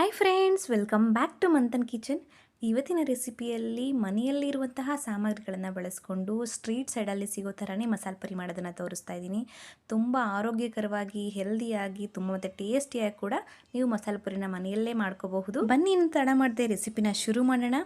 Hi friends welcome back to Manthan kitchen ಇವತ್ತಿನ ರೆಸಿಪಿಯಲ್ಲಿ ಮನೆಯಲ್ಲಿರುವಂತಹ ಸಾಮಗ್ರಿಗಳನ್ನು ಬಳಸ್ಕೊಂಡು ಸ್ಟ್ರೀಟ್ ಸೈಡಲ್ಲಿ ಸಿಗೋ ಥರನೇ ಮಸಾಲೆ ಪುರಿ ಮಾಡೋದನ್ನು ತೋರಿಸ್ತಾ ಇದ್ದೀನಿ. ತುಂಬ ಆರೋಗ್ಯಕರವಾಗಿ ಹೆಲ್ದಿಯಾಗಿ ತುಂಬ ಮತ್ತು ಟೇಸ್ಟಿಯಾಗಿ ಕೂಡ ನೀವು ಮಸಾಲೆ ಪುರಿನ ಮನೆಯಲ್ಲೇ ಮಾಡ್ಕೋಬಹುದು. ಬನ್ನಿ, ಇನ್ನು ತಡ ಮಾಡದೆ ರೆಸಿಪಿನ ಶುರು ಮಾಡೋಣ.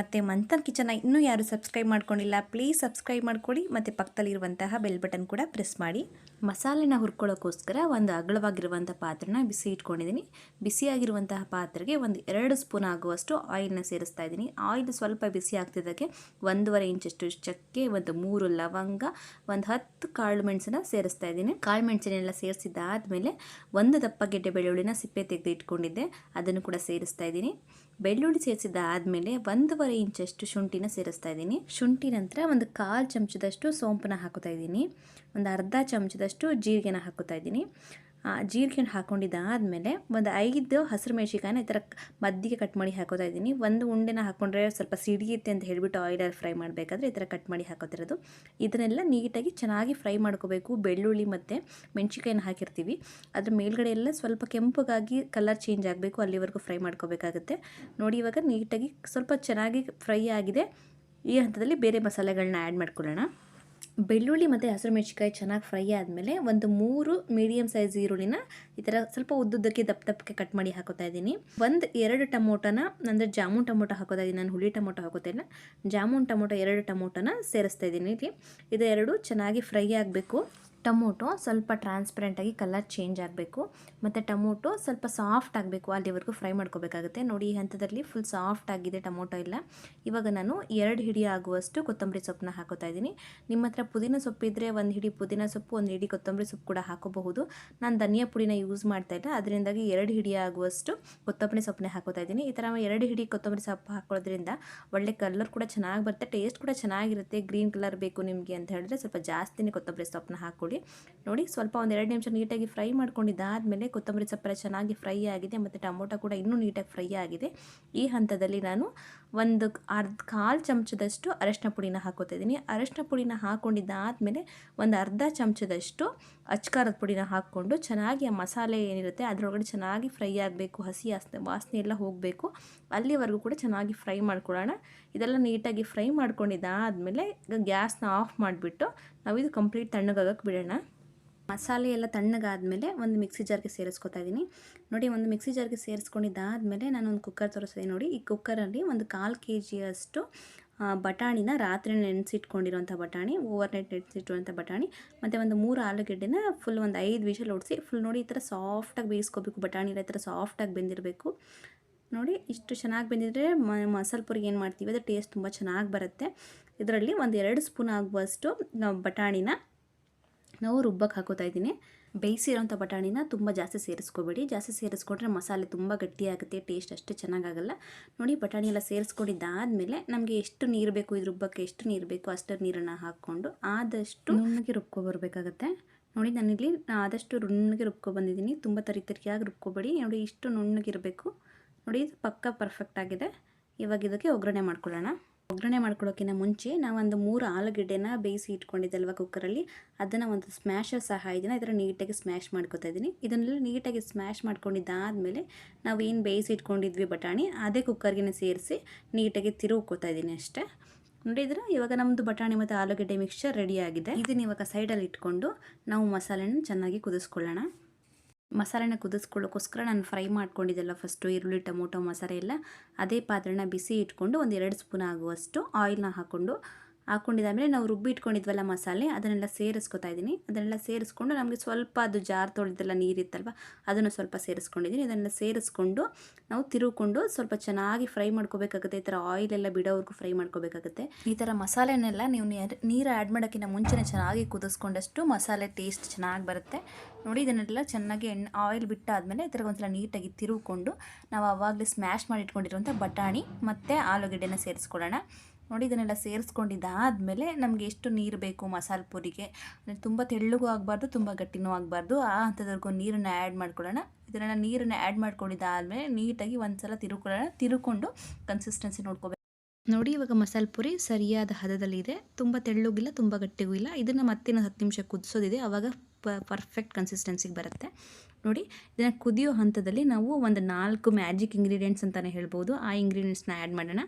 ಮತ್ತು ಮಂಥನ್ ಕಿಚನ್ನ ಇನ್ನೂ ಯಾರು ಸಬ್ಸ್ಕ್ರೈಬ್ ಮಾಡ್ಕೊಂಡಿಲ್ಲ ಪ್ಲೀಸ್ ಸಬ್ಸ್ಕ್ರೈಬ್ ಮಾಡ್ಕೊಳ್ಳಿ ಮತ್ತು ಪಕ್ಕದಲ್ಲಿರುವಂತಹ ಬೆಲ್ ಬಟನ್ ಕೂಡ ಪ್ರೆಸ್ ಮಾಡಿ. ಮಸಾಲೆನ ಹುರ್ಕೊಳ್ಳೋಕ್ಕೋಸ್ಕರ ಒಂದು ಅಗಲವಾಗಿರುವಂಥ ಪಾತ್ರೆನ ಬಿಸಿ ಇಟ್ಕೊಂಡಿದ್ದೀನಿ. ಬಿಸಿಯಾಗಿರುವಂತಹ ಪಾತ್ರೆಗೆ ಒಂದು ಎರಡು ಸ್ಪೂನ್ ಆಗುವಷ್ಟು ಆಯಿಲ್ನ ಸೇರಿಸ್ತಾ ಇದ್ದೀನಿ. ಆಯಿಲ್ ಸ್ವಲ್ಪ ಬಿಸಿ ಆಗ್ತಿದ್ದಕ್ಕೆ ಒಂದೂವರೆ ಇಂಚಷ್ಟು ಚಕ್ಕೆ, ಒಂದು ಮೂರು ಲವಂಗ, ಒಂದು ಹತ್ತು ಕಾಳು ಮೆಣಸನ್ನ ಸೇರಿಸ್ತಾ ಇದ್ದೀನಿ. ಕಾಳು ಮೆಣಸಿನೆಲ್ಲ ಸೇರಿಸಿದ್ದಾದಮೇಲೆ ಒಂದು ದಪ್ಪ ಗೆಡ್ಡೆ ಬೆಳ್ಳುಳ್ಳಿನ ಸಿಪ್ಪೆ ತೆಗೆದು ಇಟ್ಕೊಂಡಿದ್ದೆ. ಅದನ್ನು ಕೂಡ ಸೇರಿಸ್ತಾ ಇದ್ದೀನಿ. ಬೆಳ್ಳುಳ್ಳಿ ಸೇರಿಸಿದ ಆದಮೇಲೆ ಒಂದೂವರೆ ಇಂಚಷ್ಟು ಶುಂಠಿನ ಸೇರಿಸ್ತಾ ಇದ್ದೀನಿ. ಶುಂಠಿ ನಂತರ ಒಂದು ಕಾಲು ಚಮಚದಷ್ಟು ಸೋಂಪನ್ನ ಹಾಕೋತಾ ಇದ್ದೀನಿ. ಒಂದು ಅರ್ಧ ಚಮಚದಷ್ಟು ಜೀರಿಗೆನ ಹಾಕೋತಾ ಇದ್ದೀನಿ. ಜೀರಿಗೆನ ಹಾಕ್ಕೊಂಡಿದ್ದಾದಮೇಲೆ ಒಂದು ಐದು ಹಸಿರು ಮೆಣಸಿಕಾಯನ್ನ ಈ ಥರ ಮದ್ದಿಗೆ ಕಟ್ ಮಾಡಿ ಹಾಕೋತಾ ಇದ್ದೀನಿ. ಒಂದು ಉಂಡೆನ ಹಾಕ್ಕೊಂಡ್ರೆ ಸ್ವಲ್ಪ ಸಿಡಿಯುತ್ತೆ ಅಂತ ಹೇಳಿಬಿಟ್ಟು ಆಯಿಲಲ್ಲಿ ಫ್ರೈ ಮಾಡಬೇಕಾದ್ರೆ ಈ ಥರ ಕಟ್ ಮಾಡಿ ಹಾಕೋತಿರೋದು. ಇದನ್ನೆಲ್ಲ ನೀಟಾಗಿ ಚೆನ್ನಾಗಿ ಫ್ರೈ ಮಾಡ್ಕೋಬೇಕು. ಬೆಳ್ಳುಳ್ಳಿ ಮತ್ತು ಮೆಣಸಿಕಾಯಿನ ಹಾಕಿರ್ತೀವಿ. ಅದ್ರ ಮೇಲ್ಗಡೆ ಎಲ್ಲ ಸ್ವಲ್ಪ ಕೆಂಪಗಾಗಿ ಕಲರ್ ಚೇಂಜ್ ಆಗಬೇಕು. ಅಲ್ಲಿವರೆಗೂ ಫ್ರೈ ಮಾಡ್ಕೋಬೇಕಾಗುತ್ತೆ. ನೋಡಿ, ಇವಾಗ ನೀಟಾಗಿ ಸ್ವಲ್ಪ ಚೆನ್ನಾಗಿ ಫ್ರೈ ಆಗಿದೆ. ಈ ಹಂತದಲ್ಲಿ ಬೇರೆ ಮಸಾಲೆಗಳನ್ನ ಆ್ಯಡ್ ಮಾಡ್ಕೊಳ್ಳೋಣ. ಬೆಳ್ಳುಳ್ಳಿ ಮತ್ತು ಹಸಿರು ಮೆಣಸಿಕಾಯಿ ಚೆನ್ನಾಗಿ ಫ್ರೈ ಆದಮೇಲೆ ಒಂದು ಮೂರು ಮೀಡಿಯಮ್ ಸೈಜ್ ಈರುಳ್ಳಿನ ಈ ಥರ ಸ್ವಲ್ಪ ಉದ್ದುದ್ದಕ್ಕೆ ದಪ್ಪ ದಪ್ಪಕ್ಕೆ ಕಟ್ ಮಾಡಿ ಹಾಕೋತಾ ಇದ್ದೀನಿ. ಒಂದು ಎರಡು ಟೊಮೊಟೊನ, ಅಂದರೆ ಜಾಮೂನ್ ಟೊಮೊಟೊ ಹಾಕೋತಾ ಇದ್ದೀನಿ. ನಾನು ಹುಳಿ ಟೊಮೊಟೊ ಹಾಕೋತಾ ಇಲ್ಲ. ಜಾಮೂನ್ ಟೊಮೊಟೊ ಎರಡು ಟೊಮೊಟೊನ ಸೇರಿಸ್ತಾ ಇದ್ದೀನಿ ಇಲ್ಲಿ. ಇದು ಎರಡು ಚೆನ್ನಾಗಿ ಫ್ರೈ ಆಗಬೇಕು. ಟೊಮೊಟೊ ಸ್ವಲ್ಪ ಟ್ರಾನ್ಸ್ಪರೆಂಟಾಗಿ ಕಲರ್ ಚೇಂಜ್ ಆಗಬೇಕು. ಮತ್ತು ಟೊಮೊಟೊ ಸ್ವಲ್ಪ ಸಾಫ್ಟ್ ಆಗಬೇಕು. ಅಲ್ಲಿವರೆಗೂ ಫ್ರೈ ಮಾಡ್ಕೋಬೇಕಾಗುತ್ತೆ. ನೋಡಿ, ಈ ಹಂತದಲ್ಲಿ ಫುಲ್ ಸಾಫ್ಟ್ ಆಗಿದೆ ಟೊಮೊಟೊ ಇಲ್ಲ ಇವಾಗ ನಾನು ಎರಡು ಹಿಡಿ ಆಗುವಷ್ಟು ಕೊತ್ತಂಬರಿ ಸೊಪ್ಪನ್ನ ಹಾಕೋತಾ ಇದ್ದೀನಿ. ನಿಮ್ಮ ಹತ್ರ ಪುದೀನ ಸೊಪ್ಪಿದ್ರೆ ಒಂದು ಹಿಡಿ ಪುದೀನ ಸೊಪ್ಪು, ಒಂದು ಹಿಡಿ ಕೊತ್ತಂಬರಿ ಸೊಪ್ಪು ಕೂಡ ಹಾಕೋಬಹುದು. ನಾನು ಧನಿಯಾ ಪುಡಿನ ಯೂಸ್ ಮಾಡ್ತಾ ಇಲ್ಲ. ಅದರಿಂದಾಗಿ ಎರಡು ಹಿಡಿ ಆಗುವಷ್ಟು ಕೊತ್ತಂಬರಿ ಸೊಪ್ಪನ್ನೇ ಹಾಕೋತಾ ಇದ್ದೀನಿ. ಈ ಥರ ಎರಡು ಹಿಡಿ ಕೊತ್ತಂಬರಿ ಸೊಪ್ಪು ಹಾಕೋದ್ರಿಂದ ಒಳ್ಳೆ ಕಲರ್ ಕೂಡ ಚೆನ್ನಾಗಿ ಬರುತ್ತೆ ಟೇಸ್ಟ್ ಕೂಡ ಚೆನ್ನಾಗಿರುತ್ತೆ. ಗ್ರೀನ್ ಕಲರ್ ಬೇಕು ನಿಮಗೆ ಅಂತ ಹೇಳಿದ್ರೆ ಸ್ವಲ್ಪ ಜಾಸ್ತಿನೇ ಕೊತ್ತಂಬರಿ ಸೊಪ್ಪನ್ನ ಹಾಕ್ಕೊಳ್ಳಿ ನೋಡಿ, ಸ್ವಲ್ಪ ಒಂದು ಎರಡು ನಿಮಿಷ ನೀಟಾಗಿ ಫ್ರೈ ಮಾಡ್ಕೊಂಡಿದ್ದಾದಮೇಲೆ ಕೊತ್ತಂಬರಿ ಸೊಪ್ಪೆಲ್ಲ ಚೆನ್ನಾಗಿ ಫ್ರೈ ಆಗಿದೆ ಮತ್ತು ಟೊಮೊಟೊ ಕೂಡ ಇನ್ನೂ ನೀಟಾಗಿ ಫ್ರೈ ಆಗಿದೆ. ಈ ಹಂತದಲ್ಲಿ ನಾನು ಒಂದು ಅರ್ಧ ಕಾಲು ಚಮಚದಷ್ಟು ಅರಶಿನ ಪುಡಿನ ಹಾಕೋತಾ ಇದ್ದೀನಿ. ಅರಶಿನ ಪುಡಿನ ಹಾಕ್ಕೊಂಡಿದ್ದಾದಮೇಲೆ ಒಂದು ಅರ್ಧ ಚಮಚದಷ್ಟು ಅಚ್ಕಾರದ ಪುಡಿನ ಹಾಕ್ಕೊಂಡು ಚೆನ್ನಾಗಿ ಆ ಮಸಾಲೆ ಏನಿರುತ್ತೆ ಅದರೊಳಗಡೆ ಚೆನ್ನಾಗಿ ಫ್ರೈ ಆಗಬೇಕು, ಹಸಿ ವಾಸನೆ ವಾಸನೆ ಎಲ್ಲ ಹೋಗಬೇಕು. ಅಲ್ಲಿವರೆಗೂ ಕೂಡ ಚೆನ್ನಾಗಿ ಫ್ರೈ ಮಾಡ್ಕೊಳ್ಳೋಣ. ಇದೆಲ್ಲ ನೀಟಾಗಿ ಫ್ರೈ ಮಾಡ್ಕೊಂಡಿದ್ದಾದಮೇಲೆ ಗ್ಯಾಸ್ನ ಆಫ್ ಮಾಡಿಬಿಟ್ಟು ನಾವು ಇದು ಕಂಪ್ಲೀಟ್ ತಣ್ಣಗಾಗಕ್ಕೆ ಬಿಡೋಣ. ಮಸಾಲೆ ಎಲ್ಲ ತಣ್ಣಗಾದಮೇಲೆ ಒಂದು ಮಿಕ್ಸಿ ಜಾರ್ಗೆ ಸೇರಿಸ್ಕೊತಾ ಇದ್ದೀನಿ ನೋಡಿ, ಒಂದು ಮಿಕ್ಸಿ ಜಾರ್ಗೆ ಸೇರಿಸ್ಕೊಂಡಿದ್ದಾದಮೇಲೆ ನಾನು ಒಂದು ಕುಕ್ಕರ್ ತೋರಿಸ್ತೀನಿ ನೋಡಿ. ಈ ಕುಕ್ಕರಲ್ಲಿ ಒಂದು ಕಾಲು ಕೆ ಜಿಯಷ್ಟು ಬಟಾಣಿನ ರಾತ್ರಿ ನೆನೆಸಿಟ್ಕೊಂಡಿರುವಂಥ ಬಟಾಣಿ ಓವರ್ ನೈಟ್ ನೆನೆಸಿಟ್ಟಿರುವಂಥ ಬಟಾಣಿ, ಮತ್ತು ಒಂದು ಮೂರು ಆಲೂಗೆಡ್ಡೆನ ಫುಲ್ ಒಂದು ಐದು ವಿಷಲ್ ಓಡಿಸಿ ಫುಲ್ ನೋಡಿ ಈ ಥರ ಸಾಫ್ಟಾಗಿ ಬೇಯಿಸ್ಕೋಬೇಕು. ಬಟಾಣಿ ಈ ಥರ ಸಾಫ್ಟಾಗಿ ಬೆಂದಿರಬೇಕು. ನೋಡಿ ಇಷ್ಟು ಚೆನ್ನಾಗಿ ಬೆಂದಿದ್ರೆ ಮಸಾಲೆ ಪುರಿಗೆ ಏನು ಮಾಡ್ತೀವಿ ಅದು ಟೇಸ್ಟ್ ತುಂಬ ಚೆನ್ನಾಗಿ ಬರುತ್ತೆ. ಇದರಲ್ಲಿ ಒಂದು ಎರಡು ಸ್ಪೂನ್ ಆಗುವಷ್ಟು ನಾವು ಬಟಾಣಿನ ನಾವು ರುಬ್ಬಕ್ಕೆ ಹಾಕೋತಾ ಇದ್ದೀನಿ. ಬೇಯಿಸಿರೋಂಥ ಬಟಾಣಿನ ತುಂಬ ಜಾಸ್ತಿ ಸೇರಿಸ್ಕೋಬೇಡಿ. ಜಾಸ್ತಿ ಸೇರಿಸ್ಕೊಂಡ್ರೆ ಮಸಾಲೆ ತುಂಬ ಗಟ್ಟಿಯಾಗುತ್ತೆ ಟೇಸ್ಟ್ ಅಷ್ಟು ಚೆನ್ನಾಗಾಗಲ್ಲ. ನೋಡಿ ಬಟಾಣಿ ಎಲ್ಲ ಸೇರಿಸ್ಕೊಂಡಿದ್ದಾದಮೇಲೆ ನಮಗೆ ಎಷ್ಟು ನೀರು ಬೇಕು ಇದು ರುಬ್ಬಕ್ಕೆ ಎಷ್ಟು ನೀರು ಬೇಕು ಅಷ್ಟು ನೀರನ್ನು ಹಾಕ್ಕೊಂಡು ಆದಷ್ಟು ನುಣ್ಣಗೆ ರುಬ್ಕೊಬರ್ಬೇಕಾಗತ್ತೆ ನೋಡಿ ನಾನಿಲ್ಲಿ ಆದಷ್ಟು ನುಣ್ಣಗೆ ರುಬ್ಕೊಬಂದಿದ್ದೀನಿ ತುಂಬ ತರಿ ತರಿಯಾಗಿ ರುಬ್ಕೊಬೇಡಿ. ನೋಡಿ ಇಷ್ಟು ನುಣ್ಣಗಿರಬೇಕು. ನೋಡಿ, ಇದು ಪಕ್ಕ ಪರ್ಫೆಕ್ಟ್ ಆಗಿದೆ. ಇವಾಗ ಇದಕ್ಕೆ ಒಗ್ಗರಣೆ ಮಾಡ್ಕೊಳ್ಳೋಣ. ಒಗ್ಗರಣೆ ಮಾಡ್ಕೊಳ್ಳೋಕ್ಕಿಂತ ಮುಂಚೆ ನಾವೊಂದು ಮೂರು ಆಲೂಗಡ್ಡೆನ ಬೇಯಿಸಿ ಇಟ್ಕೊಂಡಿದ್ದಲ್ವ ಕುಕ್ಕರಲ್ಲಿ ಅದನ್ನು ಒಂದು ಸ್ಮ್ಯಾಶರ್ ಸಹಾಯದಿಂದ ಇದರ ನೀಟಾಗಿ ಸ್ಮ್ಯಾಶ್ ಮಾಡ್ಕೊತಾ ಇದ್ದೀನಿ ಇದನ್ನೆಲ್ಲ ನೀಟಾಗಿ ಸ್ಮ್ಯಾಶ್ ಮಾಡ್ಕೊಂಡಿದ್ದಾದಮೇಲೆ ನಾವು ಏನು ಬೇಯಿಸಿ ಇಟ್ಕೊಂಡಿದ್ವಿ ಬಟಾಣಿ, ಅದೇ ಕುಕ್ಕರ್ಗೆ ಸೇರಿಸಿ ನೀಟಾಗಿ ತಿರುಗ್ಕೋತಾ ಇದ್ದೀನಿ ಅಷ್ಟೇ. ನೋಡಿದ್ರೆ ಇವಾಗ ನಮ್ಮದು ಬಟಾಣಿ ಮತ್ತು ಆಲೂಗಡ್ಡೆ ಮಿಕ್ಸ್ಚರ್ ರೆಡಿಯಾಗಿದೆ ಇದನ್ನ ಇವಾಗ ಸೈಡಲ್ಲಿ ಇಟ್ಕೊಂಡು ನಾವು ಮಸಾಲೆನ ಚೆನ್ನಾಗಿ ಕುದಿಸ್ಕೊಳ್ಳೋಣ. ಮಸಾಲೆನ ಕುದಿಸ್ಕೊಳ್ಳೋಕ್ಕೋಸ್ಕರ ನಾನು ಫ್ರೈ ಮಾಡ್ಕೊಂಡಿದ್ದೆಲ್ಲ ಫಸ್ಟು ಈರುಳ್ಳಿ, ಟೊಮೊಟೊ, ಮಸಾಲೆ ಎಲ್ಲ, ಅದೇ ಪಾತ್ರೆನ ಬಿಸಿ ಇಟ್ಕೊಂಡು ಒಂದು ಎರಡು ಸ್ಪೂನ್ ಆಗುವಷ್ಟು ಆಯಿಲ್ನ ಹಾಕ್ಕೊಂಡು ಹಾಕ್ಕೊಂಡಿದ್ದಾದಮೇಲೆ ನಾವು ರುಬ್ಬಿ ಇಟ್ಕೊಂಡಿದ್ವಲ್ಲ ಮಸಾಲೆ, ಅದನ್ನೆಲ್ಲ ಸೇರಿಸ್ಕೊತಾ ಇದ್ದೀನಿ. ಅದನ್ನೆಲ್ಲ ಸೇರಿಸ್ಕೊಂಡು ನಮಗೆ ಸ್ವಲ್ಪ ಅದು ಜಾರ್ ತೊಳೆದೆಲ್ಲ ನೀರಿತ್ತಲ್ವ, ಅದನ್ನು ಸ್ವಲ್ಪ ಸೇರಿಸ್ಕೊಂಡಿದ್ದೀನಿ. ಇದನ್ನೆಲ್ಲ ಸೇರಿಸ್ಕೊಂಡು ನಾವು ತಿರುಗಿಕೊಂಡು ಸ್ವಲ್ಪ ಚೆನ್ನಾಗಿ ಫ್ರೈ ಮಾಡ್ಕೋಬೇಕಾಗುತ್ತೆ. ಈ ಥರ ಆಯಿಲೆಲ್ಲ ಬಿಡೋವರೆಗೂ ಫ್ರೈ ಮಾಡ್ಕೋಬೇಕಾಗುತ್ತೆ. ಈ ಥರ ಮಸಾಲೆನೆಲ್ಲ ನೀವು ನೀರು ಆ್ಯಡ್ ಮಾಡೋಕ್ಕಿಂತ ಮುಂಚೆನೇ ಚೆನ್ನಾಗಿ ಕುದಿಸ್ಕೊಂಡಷ್ಟು ಮಸಾಲೆ ಟೇಸ್ಟ್ ಚೆನ್ನಾಗಿ ಬರುತ್ತೆ. ನೋಡಿ, ಇದನ್ನೆಲ್ಲ ಚೆನ್ನಾಗಿ ಎಣ್ಣೆ ಆಯಿಲ್ ಬಿಟ್ಟಾದಮೇಲೆ ಈ ಥರ ಒಂದ್ಸಲ ನೀಟಾಗಿ ತಿರುಗಿಕೊಂಡು ನಾವು ಆವಾಗಲೇ ಸ್ಮ್ಯಾಶ್ ಮಾಡಿ ಇಟ್ಕೊಂಡಿರುವಂಥ ಬಟಾಣಿ ಮತ್ತು ಆಲೂಗೆಡ್ಡೆನ ಸೇರಿಸ್ಕೊಳ್ಳೋಣ. ನೋಡಿ ಇದನ್ನೆಲ್ಲ ಸೇರಿಸ್ಕೊಂಡಿದ್ದಾದಮೇಲೆ ನಮಗೆ ಎಷ್ಟು ನೀರು ಬೇಕು ಮಸಾಲೆ ಪುರಿಗೆ. ತುಂಬ ತೆಳ್ಳಗೂ ಆಗಬಾರ್ದು, ತುಂಬ ಗಟ್ಟಿನೂ ಆಗಬಾರ್ದು. ಆ ಹಂತದವರೆಗೂ ನೀರನ್ನು ಆ್ಯಡ್ ಮಾಡ್ಕೊಳ್ಳೋಣ. ಇದನ್ನು ನೀರನ್ನು ಆ್ಯಡ್ ಮಾಡ್ಕೊಂಡಿದ್ದಾದಮೇಲೆ ನೀಟಾಗಿ ಒಂದು ಸಲ ತಿರುಕೊಳ್ಳೋಣ. ತಿರುಕೊಂಡು ಕನ್ಸಿಸ್ಟೆನ್ಸಿ ನೋಡ್ಕೋಬೇಕು. ನೋಡಿ ಇವಾಗ ಮಸಾಲೆ ಪುರಿ ಸರಿಯಾದ ಹದದಲ್ಲಿದೆ ತುಂಬ ತೆಳ್ಳಗಿಲ್ಲ ತುಂಬ ಗಟ್ಟಿಗೂ ಇಲ್ಲ. ಇದನ್ನು ಮತ್ತಿನ ಹತ್ತು ನಿಮಿಷ ಕುದಿಸೋದಿದೆ. ಆವಾಗ ಪರ್ಫೆಕ್ಟ್ ಕನ್ಸಿಸ್ಟೆನ್ಸಿಗೆ ಬರುತ್ತೆ. ನೋಡಿ, ಇದನ್ನು ಕುದಿಯೋ ಹಂತದಲ್ಲಿ ನಾವು ಒಂದು ನಾಲ್ಕು ಮ್ಯಾಜಿಕ್ ಇಂಗ್ರೀಡಿಯೆಂಟ್ಸ್ ಅಂತಲೇ ಹೇಳ್ಬೋದು. ಆ ಇಂಗ್ರೀಡಿಯೆಂಟ್ಸ್ನ ಆ್ಯಡ್ ಮಾಡೋಣ.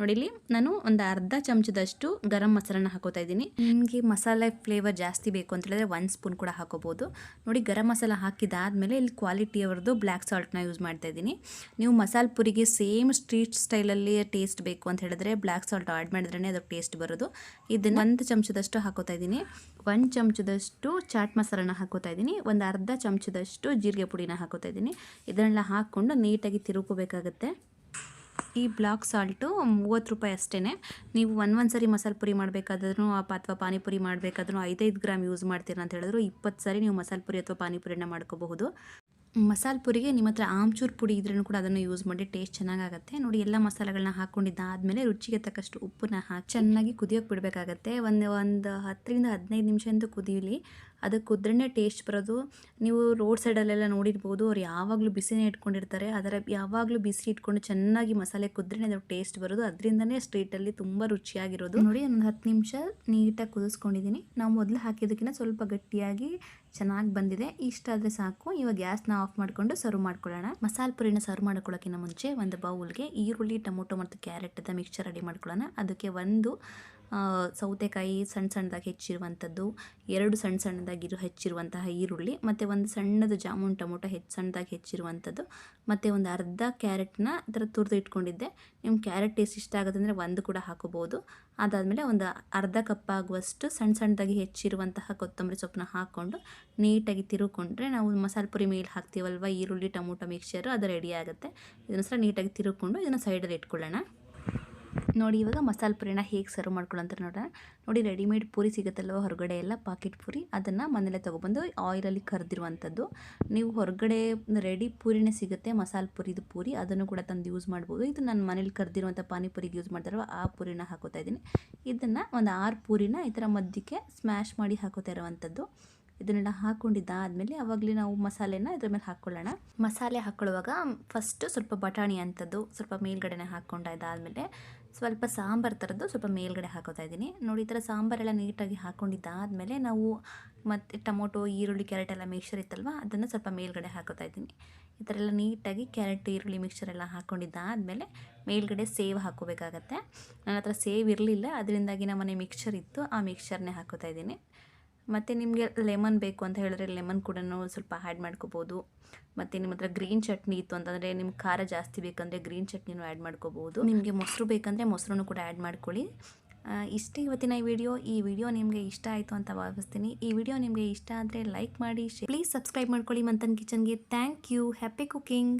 ನೋಡಿ, ಇಲ್ಲಿ ನಾನು ಒಂದು ಅರ್ಧ ಚಮಚದಷ್ಟು ಗರಂ ಮಸಾಲನ ಹಾಕೋತಾ ಇದ್ದೀನಿ. ನಿಮಗೆ ಮಸಾಲೆ ಫ್ಲೇವರ್ ಜಾಸ್ತಿ ಬೇಕು ಅಂತ ಹೇಳಿದ್ರೆ ಒಂದು ಸ್ಪೂನ್ ಕೂಡ ಹಾಕೋಬೋದು. ನೋಡಿ, ಗರಂ ಮಸಾಲ ಹಾಕಿದಾದಮೇಲೆ ಇಲ್ಲಿ ಕ್ವಾಲಿಟಿ ಅವ್ರದ್ದು ಬ್ಲ್ಯಾಕ್ ಸಾಲ್ಟ್ನ ಯೂಸ್ ಮಾಡ್ತಾ ಇದ್ದೀನಿ. ನೀವು ಮಸಾಲೆ ಪುರಿಗೆ ಸೇಮ್ ಸ್ಟ್ರೀಟ್ ಸ್ಟೈಲಲ್ಲಿ ಟೇಸ್ಟ್ ಬೇಕು ಅಂತ ಹೇಳಿದ್ರೆ ಬ್ಲ್ಯಾಕ್ ಸಾಲ್ಟ್ ಆ್ಯಡ್ ಮಾಡಿದ್ರೇ ಅದು ಟೇಸ್ಟ್ ಬರೋದು. ಇದನ್ನು ಒಂದು ಚಮಚದಷ್ಟು ಹಾಕೋತಾ ಇದ್ದೀನಿ. ಒಂದು ಚಮಚದಷ್ಟು ಚಾಟ್ ಮಸಾಲನ ಹಾಕೋತಾ ಇದ್ದೀನಿ. ಒಂದು ಅರ್ಧ ಚಮಚದಷ್ಟು ಜೀರಿಗೆ ಪುಡಿನ ಹಾಕೋತಾ ಇದ್ದೀನಿ. ಇದನ್ನೆಲ್ಲ ಹಾಕ್ಕೊಂಡು ನೀಟಾಗಿ ತಿರುಕೋಬೇಕಾಗತ್ತೆ ಈ ಬ್ಲಾಕ್ ಸಾಲ್ಟು ಮೂವತ್ತು ರೂಪಾಯಿ ಅಷ್ಟೇ ನೀವು ಒಂದು ಒಂದು ಸರಿ ಮಸಾಲೆ ಪುರಿ ಮಾಡಬೇಕಾದ್ರೂ ಅಥವಾ ಪಾನಿಪುರಿ ಮಾಡಬೇಕಾದ್ರೂ ಐದೈದು ಗ್ರಾಮ್ ಯೂಸ್ ಮಾಡ್ತೀರಾ ಅಂತ ಹೇಳಿದ್ರು ಇಪ್ಪತ್ತು ಸರಿ ನೀವು ಮಸಾಲೆ ಪುರಿ ಅಥವಾ ಪಾನಿಪುರಿನ ಮಾಡ್ಕೋಬಹುದು. ಮಸಾಲೆ ಪುರಿಗೆ ನಿಮ್ಮ ಹತ್ರ ಆಮ್ಚೂರು ಪುಡಿ ಇದ್ರೂ ಕೂಡ ಅದನ್ನು ಯೂಸ್ ಮಾಡಿ ಟೇಸ್ಟ್ ಚೆನ್ನಾಗಾಗುತ್ತೆ. ನೋಡಿ ಎಲ್ಲ ಮಸಾಲೆಗಳನ್ನ ಹಾಕ್ಕೊಂಡಿದ್ದಾದಮೇಲೆ ರುಚಿಗೆ ತಕ್ಕಷ್ಟು ಉಪ್ಪನ್ನ ಹಾಕಿ ಚೆನ್ನಾಗಿ ಕುದಿಯೋಕೆ ಬಿಡಬೇಕಾಗತ್ತೆ. ಒಂದು ಒಂದು ಹತ್ತರಿಂದ ಹದಿನೈದು ನಿಮಿಷ ಅಂತೂ ಕುದೀಲಿ ಅದು ಕುದ್ರೇ ಟೇಸ್ಟ್ ಬರೋದು. ನೀವು ರೋಡ್ ಸೈಡಲ್ಲೆಲ್ಲ ನೋಡಿರ್ಬೋದು, ಅವ್ರು ಯಾವಾಗಲೂ ಬಿಸಿನೇ ಇಟ್ಕೊಂಡಿರ್ತಾರೆ. ಅದರ ಯಾವಾಗಲೂ ಬಿಸಿ ಇಟ್ಕೊಂಡು ಚೆನ್ನಾಗಿ ಮಸಾಲೆ ಕುದ್ರೆ ಅದ್ರ ಟೇಸ್ಟ್ ಬರೋದು. ಅದರಿಂದನೇ ಸ್ಟ್ರೀಟಲ್ಲಿ ತುಂಬ ರುಚಿಯಾಗಿರೋದು. ನೋಡಿ, ಒಂದು ಹತ್ತು ನಿಮಿಷ ನೀಟಾಗಿ ಕುದಿಸ್ಕೊಂಡಿದ್ದೀನಿ ನಾವು ಮೊದಲು ಹಾಕಿದ್ದಕ್ಕಿಂತ ಸ್ವಲ್ಪ ಗಟ್ಟಿಯಾಗಿ ಚೆನ್ನಾಗಿ ಬಂದಿದೆ. ಇಷ್ಟ ಆದರೆ ಸಾಕು. ಇವಾಗ ಗ್ಯಾಸ್ನ ಆಫ್ ಮಾಡಿಕೊಂಡು ಸರ್ವ್ ಮಾಡ್ಕೊಳ್ಳೋಣ. ಮಸಾಲೆ ಪುರಿನ ಸರ್ವ್ ಮಾಡ್ಕೊಳ್ಳೋಕ್ಕಿಂತ ಮುಂಚೆ ಒಂದು ಬೌಲ್ಗೆ ಈರುಳ್ಳಿ, ಟೊಮೊಟೊ ಮತ್ತು ಕ್ಯಾರೆಟ್ ಮಿಕ್ಸ್ಚರ್ ರೆಡಿ ಮಾಡ್ಕೊಳ್ಳೋಣ. ಅದಕ್ಕೆ ಒಂದು ಸೌತೆಕಾಯಿ ಸಣ್ಣ ಸಣ್ಣದಾಗಿ ಹೆಚ್ಚಿರುವಂಥದ್ದು, ಎರಡು ಸಣ್ಣ ಸಣ್ಣದಾಗಿ ಇರು, ಹೆಚ್ಚಿರುವಂತಹ ಈರುಳ್ಳಿ, ಮತ್ತು ಒಂದು ಸಣ್ಣದು ಜಾಮೂನ್ ಟೊಮೊಟೊ ಹೆಚ್ಚು, ಸಣ್ಣದಾಗಿ ಹೆಚ್ಚಿರುವಂಥದ್ದು, ಮತ್ತು ಒಂದು ಅರ್ಧ ಕ್ಯಾರೆಟ್ನ ಥರ ತುರಿದು ಇಟ್ಕೊಂಡಿದ್ದೆ. ನಿಮ್ಮ ಕ್ಯಾರೆಟ್ ಟೇಸ್ಟ್ ಇಷ್ಟ ಆಗೋದಂದರೆ ಒಂದು ಕೂಡ ಹಾಕೋಬೋದು. ಅದಾದಮೇಲೆ ಒಂದು ಅರ್ಧ ಕಪ್ ಆಗುವಷ್ಟು ಸಣ್ಣ ಸಣ್ಣದಾಗಿ ಹೆಚ್ಚಿರುವಂತಹ ಕೊತ್ತಂಬರಿ ಸೊಪ್ಪನ್ನ ಹಾಕ್ಕೊಂಡು ನೀಟಾಗಿ ತಿರುಕೊಂಡ್ರೆ ನಾವು ಮಸಾಲೆ ಪುರಿ ಮೇಲೆ ಹಾಕ್ತೀವಲ್ವ, ಈರುಳ್ಳಿ, ಟೊಮೊಟೊ ಮಿಕ್ಸ್ಚರು ಅದು ರೆಡಿ ಆಗುತ್ತೆ. ಇದನ್ನು ಸಹ ನೀಟಾಗಿ ತಿರುಕೊಂಡು ಇದನ್ನು ಸೈಡಲ್ಲಿ ಇಟ್ಕೊಳ್ಳೋಣ. ನೋಡಿ ಇವಾಗ ಮಸಾಲೆ ಪುರಿನ ಹೇಗೆ ಸರ್ವ್ ಮಾಡ್ಕೊಳ್ಳೋಂತ ನೋಡೋಣ. ನೋಡಿ ರೆಡಿಮೇಡ್ ಪೂರಿ ಸಿಗುತ್ತಲ್ವ ಹೊರಗಡೆ ಎಲ್ಲ ಪಾಕೆಟ್ ಪೂರಿ. ಅದನ್ನು ಮನೇಲೆ ತೊಗೊಬಂದು ಆಯಿಲಲ್ಲಿ ಕರೆದಿರುವಂಥದ್ದು. ನೀವು ಹೊರಗಡೆ ರೆಡಿ ಪೂರಿನೇ ಸಿಗುತ್ತೆ, ಮಸಾಲೆ ಪುರಿದು ಪೂರಿ. ಅದನ್ನು ಕೂಡ ತಂದು ಯೂಸ್ ಮಾಡ್ಬೋದು. ಇದು ನಾನು ಮನೇಲಿ ಕರೆದಿರುವಂಥ ಪಾನಿಪುರಿಗೆ ಯೂಸ್ ಮಾಡ್ತಾರಲ್ವ ಆ ಪೂರಿನ ಹಾಕೋತಾ ಇದ್ದೀನಿ. ಇದನ್ನು ಒಂದು ಆರು ಪೂರಿನ ಈ ಥರ ಮಧ್ಯಕ್ಕೆ ಸ್ಮ್ಯಾಶ್ ಮಾಡಿ ಹಾಕೋತಾ ಇರುವಂಥದ್ದು. ಇದನ್ನೆಲ್ಲ ಹಾಕ್ಕೊಂಡಿದ್ದಾದಮೇಲೆ ಅವಾಗಲೇ ನಾವು ಮಸಾಲೆನ ಇದ್ರ ಮೇಲೆ ಹಾಕ್ಕೊಳ್ಳೋಣ ಮಸಾಲೆ ಹಾಕ್ಕೊಳ್ಳುವಾಗ ಫಸ್ಟು ಸ್ವಲ್ಪ ಬಟಾಣಿ ಅಂಥದ್ದು ಸ್ವಲ್ಪ ಮೇಲ್ಗಡೆನೆ ಹಾಕ್ಕೊಂಡಾದಾದಮೇಲೆ ಸ್ವಲ್ಪ ಸಾಂಬಾರು ಥರದ್ದು ಸ್ವಲ್ಪ ಮೇಲ್ಗಡೆ ಹಾಕೋತಾ ಇದ್ದೀನಿ. ನೋಡಿ, ಈ ಥರ ಸಾಂಬಾರೆಲ್ಲ ನೀಟಾಗಿ ಹಾಕ್ಕೊಂಡಿದ್ದಾದಮೇಲೆ ನಾವು ಮತ್ತು ಟೊಮೊಟೊ, ಈರುಳ್ಳಿ, ಕ್ಯಾರೆಟ್ ಎಲ್ಲ ಮಿಕ್ಸರ್ ಇತ್ತಲ್ವ, ಅದನ್ನು ಸ್ವಲ್ಪ ಮೇಲ್ಗಡೆ ಹಾಕೋತಾ ಇದ್ದೀನಿ. ಈ ಥರ ಎಲ್ಲ ನೀಟಾಗಿ ಕ್ಯಾರೆಟ್, ಈರುಳ್ಳಿ ಮಿಕ್ಸರ್ ಎಲ್ಲ ಹಾಕ್ಕೊಂಡಿದ್ದಾದಮೇಲೆ ಮೇಲ್ಗಡೆ ಸೇವ್ ಹಾಕೋಬೇಕಾಗತ್ತೆ. ನನ್ನ ಹತ್ರ ಸೇವ್ ಇರಲಿಲ್ಲ, ಅದರಿಂದಾಗಿ ನಮ್ಮನೆ ಮಿಕ್ಸರ್ ಇತ್ತು, ಆ ಮಿಕ್ಸರ್ನೇ ಹಾಕೋತಾ ಇದ್ದೀನಿ. ಮತ್ತು ನಿಮಗೆ ಲೆಮನ್ ಬೇಕು ಅಂತ ಹೇಳಿದ್ರೆ ಲೆಮನ್ ಕೂಡ ಸ್ವಲ್ಪ ಆ್ಯಡ್ ಮಾಡ್ಕೋಬೋದು. ಮತ್ತು ನಿಮ್ಮ ಹತ್ರ ಗ್ರೀನ್ ಚಟ್ನಿ ಇತ್ತು ಅಂತಂದರೆ ನಿಮ್ಗೆ ಖಾರ ಜಾಸ್ತಿ ಬೇಕಂದರೆ ಗ್ರೀನ್ ಚಟ್ನಿನೂ ಆ್ಯಡ್ ಮಾಡ್ಕೋಬೋದು. ನಿಮಗೆ ಮೊಸರು ಬೇಕಂದರೆ ಮೊಸರನ್ನು ಕೂಡ ಆ್ಯಡ್ ಮಾಡ್ಕೊಳ್ಳಿ. ಇಷ್ಟೇ ಇವತ್ತಿನ ಈ ವಿಡಿಯೋ ಈ ವಿಡಿಯೋ ನಿಮಗೆ ಇಷ್ಟ ಆಯಿತು ಅಂತ ಭಾವಿಸ್ತೀನಿ. ಈ ವಿಡಿಯೋ ನಿಮಗೆ ಇಷ್ಟ ಆದರೆ ಲೈಕ್ ಮಾಡಿ ಪ್ಲೀಸ್ ಸಬ್ಸ್ಕ್ರೈಬ್ ಮಾಡ್ಕೊಳ್ಳಿ Manthan ಕಿಚನ್ಗೆ. Thank you happy cooking